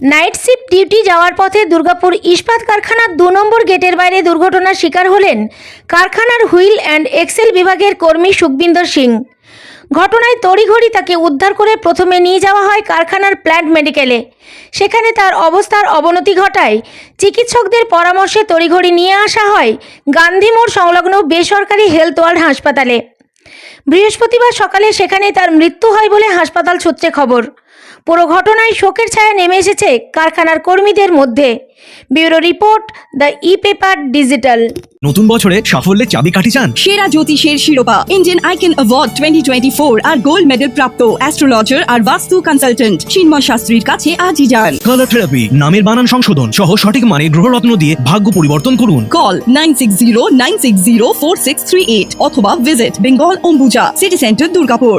Night shift duty যাওয়ার পথে দুর্গাপুর ইস্পাত কারখানার দু নম্বর গেটের বাইরে দুর্ঘটনার শিকার হলেন কারখানার হুইল অ্যান্ড এক্সেল বিভাগের কর্মী সুখবিন্দর সিং। ঘটনায় তড়িঘড়ি তাকে উদ্ধার করে প্রথমে নিয়ে যাওয়া হয় কারখানার প্ল্যান্ট মেডিকেলে। সেখানে তার অবস্থার অবনতি ঘটায়। চিকিৎসকদের পরামর্শে তড়িঘড়ি নিয়ে আসা হয় গান্ধী মোড় সংলগ্ন বেসরকারি হেলথ ওয়ার্ল্ড হাসপাতালে। বৃহস্পতিবার সকালে সেখানে তার মৃত্যু হয় বলে হাসপাতাল সূত্রে খবর। পুরো ঘটনায় শোকের ছায়া নেমে এসেছে কারখানার কর্মীদের মধ্যে। Bureau report the e paper digital. নতুন বছরে সাফল্যের চাবিকাঠি চান? সেরা জ্যোতিষের শিরোপা Indian icon award twenty twenty four আর গোল্ড মেডেল প্রাপ্ত অ্যাস্ট্রোলজার আর বাস্তু কনসালটেন্ট চিন্ময় শাস্ত্রীর কাছে আজই যান। কালার থেরাপি নামের বানান সংশোধন সহ সঠিক মানে গ্রহরত্ন দিয়ে ভাগ্য পরিবর্তন করুন। Call nine six zero nine six zero four six three eight অথবা visit Bengal Ambuja city centre Durgapur